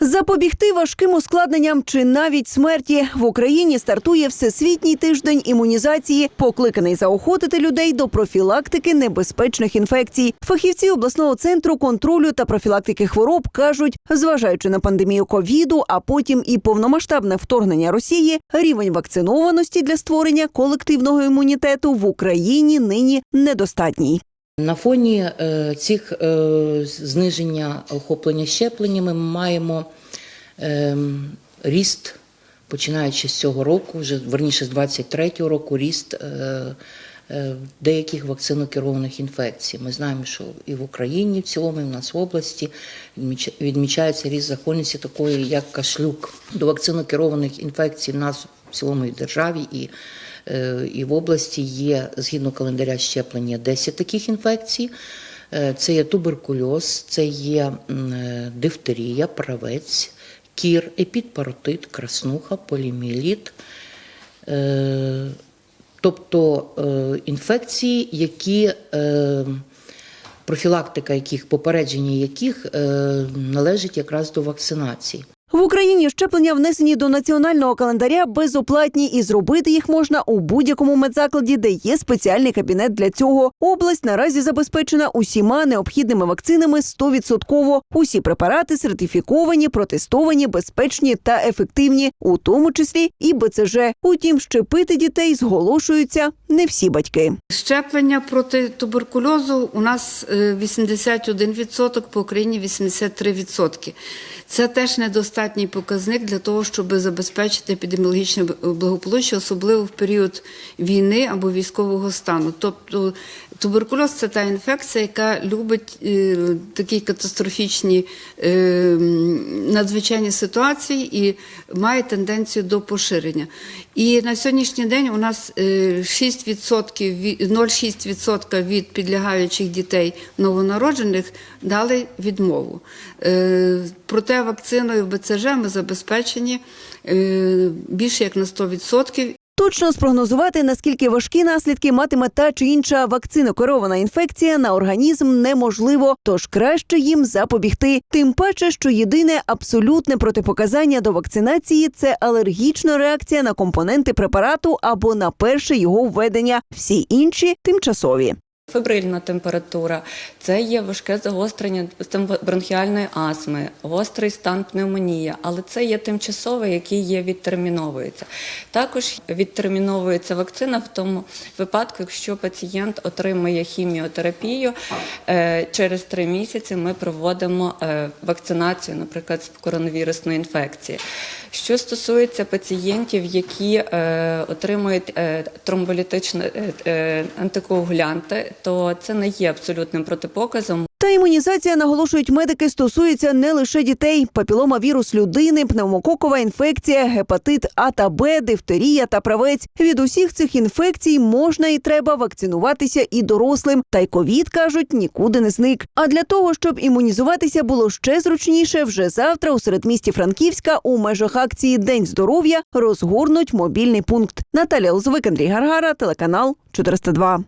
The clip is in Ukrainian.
Запобігти важким ускладненням чи навіть смерті в Україні стартує всесвітній тиждень імунізації, покликаний заохотити людей до профілактики небезпечних інфекцій. Фахівці обласного центру контролю та профілактики хвороб кажуть, зважаючи на пандемію ковіду, а потім і повномасштабне вторгнення Росії, рівень вакцинованості для створення колективного імунітету в Україні нині недостатній. На фоні е, цих е, зниження охоплення щепленнями ми маємо е, ріст, починаючи з цього року, вже верніше з 23-го року, ріст деяких вакцинокерованих інфекцій. Ми знаємо, що і в Україні в цілому, і в нас в області відмічається ріст захворюваності такої, як кашлюк. До вакцинокерованих інфекцій в нас в цілому і в державі і Е, і в області є згідно календаря щеплення 10 таких інфекцій. Е, Це є туберкульоз, це є е, дифтерія, правець, кір, епідпаротит, краснуха, поліміеліт. Тобто е, інфекції, які е, профілактика яких, попередження яких е, належить якраз до вакцинації. Україні щеплення внесені до національного календаря безоплатні, і зробити їх можна у будь-якому медзакладі, де є спеціальний кабінет для цього. Область наразі забезпечена усіма необхідними вакцинами 100%. Усі препарати сертифіковані, протестовані, безпечні та ефективні, у тому числі і БЦЖ. Утім, щепити дітей зголошуються не всі батьки. Щеплення проти туберкульозу у нас е, 81%, по Україні 83%. Це теж недостатній показник для того, щоб забезпечити епідеміологічне благополуччя, особливо в період війни або військового стану. Тобто туберкульоз це та інфекція, яка любить е, такі катастрофічні е, надзвичайні ситуації і має тенденцію до поширення. І на сьогоднішній день у нас е, 6% від- 0,6% від підлягаючих дітей новонароджених дали відмову. Е, Проте вакциною БЦЖ ми забезпечені е, більше як на 100%. Точно спрогнозувати, наскільки важкі наслідки матиме та чи інша вакцинокерована інфекція на організм неможливо, тож краще їм запобігти. Тим паче, що єдине абсолютне протипоказання до вакцинації це алергічна реакція на компоненти препарату або на перше його введення. Всі інші тимчасові. Фебрильна температура це є важке загострення бронхіальної астми, гострий стан пневмонія, але це є тимчасове, який є відтерміновується. Також відтерміновується вакцина в тому випадку, якщо пацієнт отримує хіміотерапію. е, Через три місяці ми проводимо е, вакцинацію, наприклад, з коронавірусної інфекції. Що стосується пацієнтів, які е, отримують е, тромболітичні е, е, антикоагулянти, то це не є абсолютним протипоказом. Та імунізація, наголошують медики, стосується не лише дітей: папіломавірус людини, пневмококова інфекція, гепатит А та Б, дифтерія та правець. Від усіх цих інфекцій можна і треба вакцинуватися і дорослим. Та й ковід кажуть, нікуди не зник. А для того, щоб імунізуватися було ще зручніше, вже завтра у середмісті Франківська у межах акції День здоров'я розгорнуть мобільний пункт. Наталя Лозовик, Андрій Гаргара, телеканал 402.